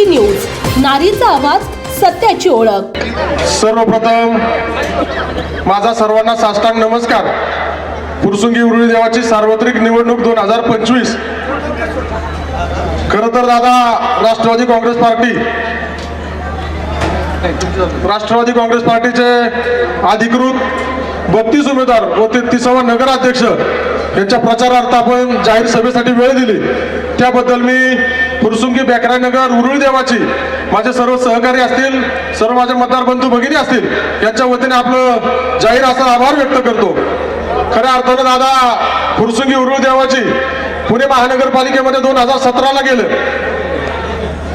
D news नारीचा आवाज सत्याची ओळख. सर्वप्रथम माझा सर्वांना साष्टांग नमस्कार. पुरसुंगी उरुळी देवाची सार्वत्रिक निवडणूक दोन हजार पंचवीस. खरं तर दादा राष्ट्रवादी काँग्रेस पार्टी. राष्ट्रवादी काँग्रेस पार्टीचे अधिकृत बत्तीस उमेदवार व तेहतीसावा नगराध्यक्ष यांच्या प्रचारार्थ आपण जाहीर सभेसाठी वेळ दिली. त्याबद्दल मी फुरसुंगी बेकरानगर उरुळी देवाची माझे सर्व सहकारी असतील सर्व माझे मतदार बंधू भगिनी असतील यांच्या वतीने आपलं जाहीर असा आभार व्यक्त करतो. खऱ्या अर्थानं दादा फुरसुंगी उरुळी देवाची पुणे महानगरपालिकेमध्ये दोन हजार सतराला गेलं.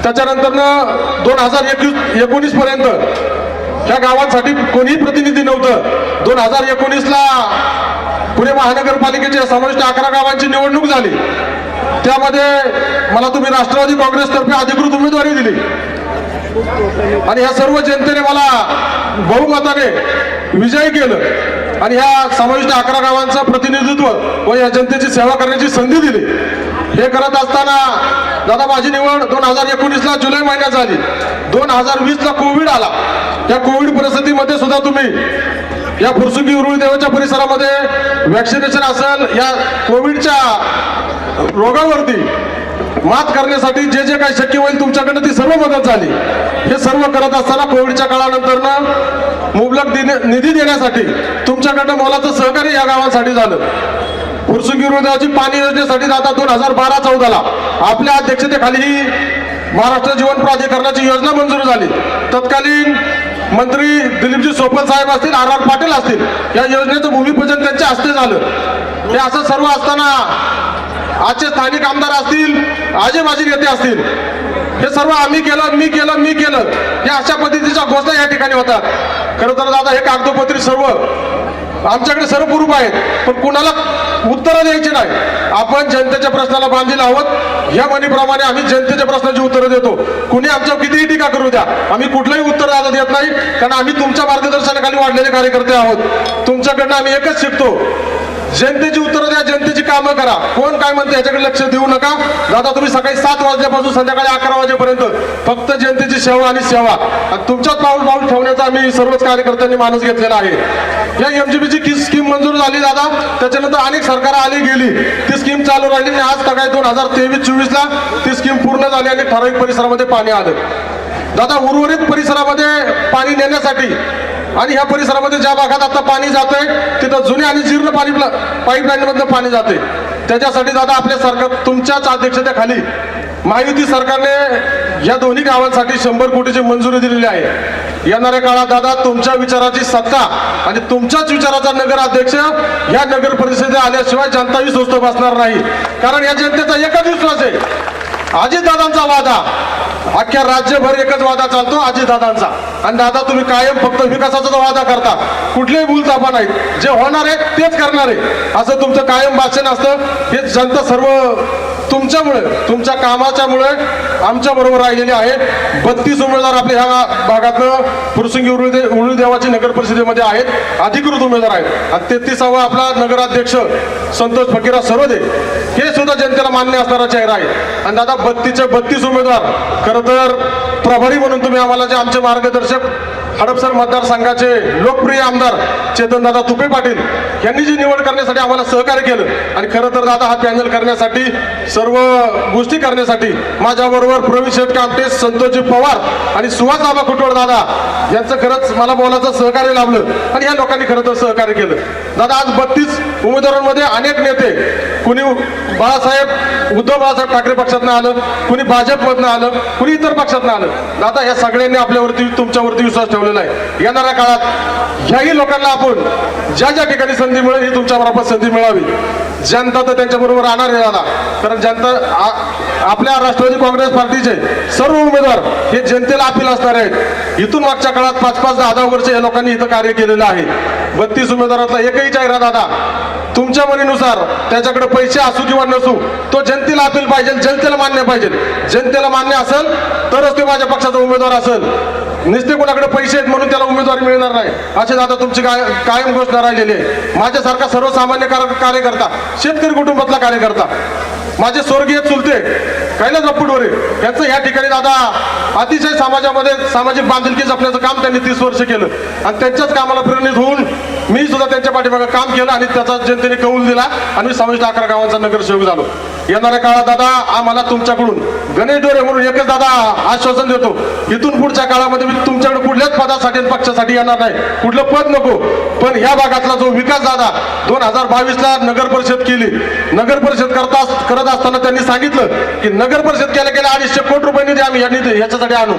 त्याच्यानंतरनं दोन हजार एकवीस एकोणीस पर्यंत ह्या गावांसाठी कोणीही प्रतिनिधी नव्हतं. दोन हजार एकोणीसला पुणे महानगरपालिकेचे समाविष्ट अकरा गावांची निवडणूक झाली. त्यामध्ये मला तुम्ही राष्ट्रवादी काँग्रेसतर्फे अधिकृत उमेदवारी दिली. आणि ह्या सर्व जनतेने मला बहुमताने विजयी केलं. आणि ह्या समाविष्ट अकरा गावांचं प्रतिनिधित्व व या जनतेची सेवा करण्याची संधी दिली. हे करत असताना दादा माझी निवड दोन हजार एकोणीसला जुलै महिन्यात झाली. दोन हजार वीसला कोविड आला. या कोविड परिस्थितीमध्ये सुद्धा तुम्ही या फुरसुंगी उरुळी देवाच्या परिसरामध्ये वॅक्सिनेशन असेल या कोविडच्या रोगावरती मात करण्यासाठी जे जे काही शक्य होईल तुमच्याकडनं ती सर्व मदत झाली. हे सर्व करत असताना कोविडच्या काळानंतरनं मुबलक दिने- निधी देण्यासाठी तुमच्याकडनं मोलाचं सहकार्य या गावांसाठी झालं. फुरसुंगी हृदयाची पाणी योजनेसाठी आता दोन हजार बारा चौदाला आपल्या अध्यक्षतेखाली ही महाराष्ट्र जीवन प्राधिकरणाची योजना मंजूर झाली. तत्कालीन मंत्री दिलीपजी सोपल साहेब असतील आर आर पाटील असतील या योजनेचं भूमिपूजन त्यांच्या हस्ते झालं. हे असं सर्व असताना आजचे स्थानिक आमदार असतील आजे माझे नेते असतील हे सर्व आम्ही केलं मी केलं मी केलं. या अशा पद्धतीच्या घोषणा या ठिकाणी होतात खरं तर दादा हे कागदोपत्री सर्व आमच्याकडे सर्व प्रूफ आहेत पण कुणाला उत्तरं द्यायची नाही. आपण जनतेच्या प्रश्नाला बांधील आहोत. या म्हणीप्रमाणे आम्ही जनतेच्या प्रश्नाची उत्तरं देतो. कुणी आमच्यावर कितीही टीका करू द्या. आम्ही कुठलंही उत्तर आता देत नाही कारण आम्ही तुमच्या मार्गदर्शनाखाली वाढलेले कार्यकर्ते आहोत. तुमच्याकडनं आम्ही एकच शिकतो. जनतेची उत्तरं द्या जनतेची कामं करा. कोण काय म्हणते याच्याकडे लक्ष देऊ नका. दादा तुम्ही सकाळी सात वाजल्यापासून संध्याकाळी अकरा वाजेपर्यंत फक्त जनतेची सेवा आणि सेवा. तुमच्याच पाऊल पाऊल ठेवण्याचा आम्ही सर्वच कार्यकर्त्यांनी माणूस घेतलेला आहे. या एमजीबीची स्कीम मंजूर झाली दादा. त्याच्यानंतर अनेक सरकार आली गेली. ती स्कीम चालू राहिली आणि आज सकाळी दोन हजार तेवीस चोवीस ला ती स्कीम पूर्ण झाली आणि ठराविक परिसरामध्ये पाणी आलं. दादा उर्वरित परिसरामध्ये पाणी नेण्यासाठी आणि ह्या परिसरामध्ये ज्या भागात आता पाणी जातंय तिथं जुने आणि जीर्ण पाणी पाईपलाईनमधलं पाणी जाते त्याच्यासाठी दादा आपल्या सरकार तुमच्याच अध्यक्षतेखाली महायुती सरकारने या दोन्ही गावांसाठी शंभर कोटीची मंजुरी दिलेली आहे. येणाऱ्या काळात दादा तुमच्या विचाराची सत्ता आणि तुमच्याच विचाराचा नगराध्यक्ष या नगर परिषदेत आल्याशिवाय जनताही स्वस्त बसणार नाही. कारण या जनतेचा एकच विश्वास आहे. अजितदादांचा वादा. अख्ख्या राज्यभर एकच वादा चालतो अजितदादांचा आणि दादा तुम्ही कायम फक्त विकासाचा वादा करता. कुठलेही भूलतापा नाहीत. जे होणार आहे तेच करणार आहे. असं तुमचं कायम भाषण असतं. हे जनता सर्व तुमच्यामुळे तुमच्या कामाच्यामुळे आमच्या बरोबर राहिलेले आहे बत्तीस उमेदवार आपल्या ह्या भागातनं पुरुषंगी उरुळी दे- देवाची नगर परिषदेमध्ये आहेत. अधिकृत उमेदवार आहेत. आणि तेहतीसावा आपला नगराध्यक्ष संतोष फकीरा सरोदे हे सुद्धा जनतेला मान्य असणारा चेहरा आहे. आणि दादा बत्तीसचे बत्तीस उमेदवार खरं तर प्रभारी म्हणून तुम्ही आम्हाला जे आमचे मार्गदर्शक हडपसर मतदारसंघाचे लोकप्रिय आमदार चेतनदादा तुपे पाटील यांनी जी निवड करण्यासाठी आम्हाला सहकार्य केलं आणि खरं तर दादा हा पॅनल करण्यासाठी सर्व गोष्टी करण्यासाठी माझ्याबरोबर प्रवीण शेठ कामटे संतोषजी पवार आणि सुहास बाबा कुटवड दादा यांचं खरंच मला बोलायचं सहकार्य लाभलं आणि या लोकांनी खरं तर सहकार्य केलं. दादा आज बत्तीस उमेदवारांमध्ये अनेक नेते कुणी बाळासाहेब उद्धव बाळासाहेब ठाकरे पक्षातनं आलं कुणी भाजपमधनं आलं कुणी इतर पक्षातनं आलं. दादा या सगळ्यांनी आपल्यावरती तुमच्यावरती विश्वास ठेवलेला आहे. येणाऱ्या काळात ह्याही लोकांना आपण ज्या ज्या ठिकाणी संधी मिळेल ही तुमच्याबरोबर संधी मिळावी. जनता तर त्यांच्याबरोबर राहणार आहे दादा. कारण जनता आपल्या राष्ट्रवादी काँग्रेस पार्टीचे सर्व उमेदवार हे जनतेला अपील असणार आहेत. इथून मागच्या काळात पाच पाच दहा दहा वर्ष या लोकांनी इथं कार्य केलेलं आहे. बत्तीस उमेदवारातला एकही जाहिरात दादा. तुमच्या मनीनुसार त्याच्याकडे पैसे असू किंवा नसू तो जनतेला अपील पाहिजे जनतेला मान्य पाहिजे. जनतेला मान्य असेल तरच ते माझ्या पक्षाचा उमेदवार असेल. नुसते कोणाकडे पैसे आहेत म्हणून त्याला उमेदवारी मिळणार नाही. असे दादा तुमची काय कायम घोषणा राहिलेली आहे. माझ्यासारखा सर्वसामान्य कार्यकर्ता शेतकरी कुटुंबातला कार्यकर्ता माझे स्वर्गीय चुलते कैलास बाप्पू डोरे यांचं या ठिकाणी दादा अतिशय समाजामध्ये सामाजिक बांधिलकी जपण्याचं काम त्यांनी तीस वर्ष केलं. आणि त्यांच्याच कामाला प्रेरित होऊन मी सुद्धा त्यांच्या पाठीमागे काम केलं आणि त्याचा जनतेने कौल दिला आणि मी समाविष्ट अकरा गावांचा नगरसेवक झालो. येणाऱ्या काळात दादा आम्हाला तुमच्याकडून गणेश डोरे म्हणून एकच दादा आश्वासन देतो. इथून पुढच्या काळामध्ये मी तुमच्याकडे कुठल्याच पदासाठी आणि पक्षासाठी येणार नाही. कुठलं पद नको. पण ह्या भागातला जो विकास दादा दोन हजार बावीसला नगर परिषद केली. नगर परिषद करता करत असताना त्यांनी सांगितलं की नगर परिषद केल्या गेल्या अडीचशे कोटी रुपये निधी आम्ही या निधी याच्यासाठी आणू.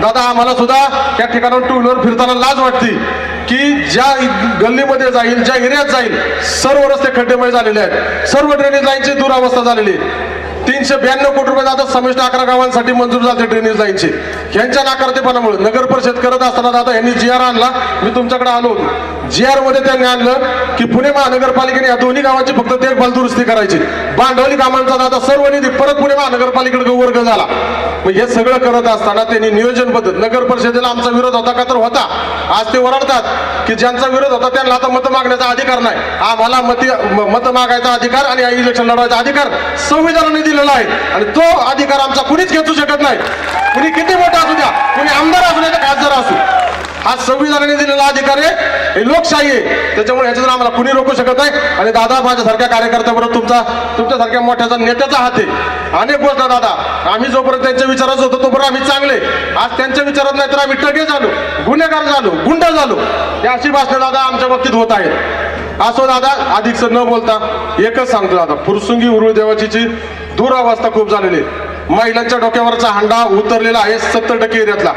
दादा आम्हाला सुद्धा त्या ठिकाणावर टू व्हीलर फिरताना लाज वाटते. की ज्या गल्लीमध्ये जाईल ज्या एरियात जाईल सर्व रस्ते खड्डेमय झालेले आहेत. सर्व ड्रेनेज लाईनची दुरावस्था झालेली आहे. तीनशे ब्याण्णव कोटी रुपये दादा समिष्ट अकरा गावांसाठी मंजूर झाले ड्रेनेज लाईनचे यांच्या नाकारतेपणामुळे नगर परिषद करत असताना दादा यांनी जी आर आणला मी तुमच्याकडे आलो होतो. जी आरमध्ये त्यांनी आणलं की पुणे महानगरपालिकेने या दोन्ही गावांची फक्त देखभाल दुरुस्ती करायची. भांडवली कामांचा आता सर्व निधी परत पुणे महानगरपालिकेकडे वर्ग झाला. मग हे सगळं करत असताना त्यांनी नियोजनबद्ध नगर परिषदेला आमचा विरोध होता का तर होता. आज ते ओरडतात की ज्यांचा विरोध होता त्यांना आता मत मागण्याचा अधिकार नाही. आम्हाला मती मतं मत मागायचा अधिकार आणि इलेक्शन लढवायचा अधिकार संविधानाने दिलेला आहे. आणि तो अधिकार आमचा कुणीच घेऊ शकत नाही. कुणी किती मोठा असू द्या कुणी आमदार असू द्या खासदार असू. हा संविधानाने दिलेला अधिकार आहे. हे लोकशाही आहे. त्याच्यामुळे ह्याच्यातून आम्हाला कुणी रोखू शकत नाही. आणि दादा माझ्यासारख्या कार्यकर्त्याबरोबर तुमचा तुमच्यासारख्या मोठ्याचा नेत्याचा हात आहे. अनेक गोष्ट दादा. आम्ही जोपर्यंत त्यांच्या विचारात होतो तोपर्यंत आम्ही चांगले आज त्यांच्या विचारात नाही तर आम्ही टगे झालो. गुन्हेगार झालो गुंड झालो. या अशी भाषणं दादा आमच्या बाबतीत होत आहेत. असो दादा अधिक न बोलता एकच सांगतो दादा. फुरसुंगी उरुळ देवाची दुरावस्था खूप झालेली आहे. महिलांच्या डोक्यावरचा हांडा उतरलेला आहे सत्तर टक्के एरियातला.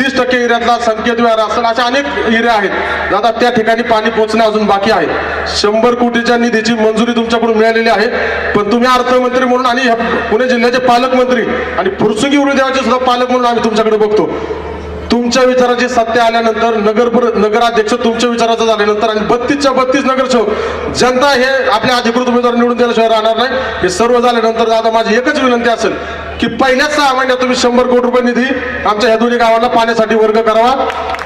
तीस टक्के एरियातला संकेत विहार असेल अशा अनेक एरिया आहेत. दादा त्या ठिकाणी पाणी पोहोचणं अजून बाकी आहे. शंभर कोटीच्या निधीची मंजुरी तुमच्याकडून मिळालेली आहे. पण तुम्ही अर्थमंत्री म्हणून आणि ह्या पुणे जिल्ह्याचे पालकमंत्री आणि फुरसुंगी उरुदेवाचे सुद्धा पालक म्हणून आम्ही तुमच्याकडे बघतो. तुमच्या विचाराची सत्य आल्यानंतर नगर नगराध्यक्ष तुमच्या विचाराचं झाल्यानंतर आणि बत्तीसच्या बत्तीस नगरसेवक जनता हे आपल्या अधिकृत उमेदवार निवडून दिल्याशिवाय राहणार नाही. हे सर्व झाल्यानंतर दादा माझी एकच विनंती असेल की पहिल्याच सहा महिन्यात तुम्ही शंभर कोटी रुपये निधी आमच्या ह्या दोन्ही गावांना पाण्यासाठी वर्ग करावा.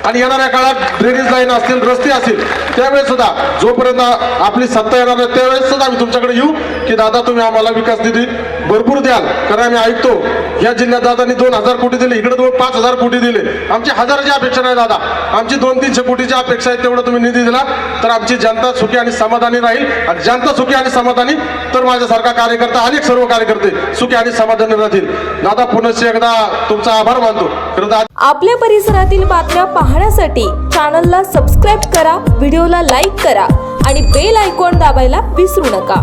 आणि येणाऱ्या काळात ड्रेनेज लाईन असतील रस्ते असतील त्यावेळेस सुद्धा जोपर्यंत आपली सत्ता येणार नाही त्यावेळेस सुद्धा आम्ही तुमच्याकडे येऊ की दादा तुम्ही आम्हाला विकास निधी भरपूर द्याल. कारण आम्ही ऐकतो या जिल्ह्यात दादानी दोन हजार कोटी दिले इकडे दोन पाच हजार कोटी दिले. आमची हजाराची अपेक्षा नाही दादा. आमची दोन तीनशे कोटीची अपेक्षा आहे तेवढं तुम्ही निधी दिला तर आमची जनता सुखी आणि समाधानी राहील. आणि जनता सुखी आणि समाधानी तर माझ्यासारखा कार्यकर्ता अनेक सर्व कार्यकर्ते सुखी आणि समाधानी राहतील. दादा पुनश्च एकदा तुमचा आभार मानतो. आपल्या परिसरातील बातम्या पाहण्यासाठी चॅनलला सबस्क्राईब करा व्हिडिओला लाईक करा आणि बेल आयकॉन दाबायला विसरू नका.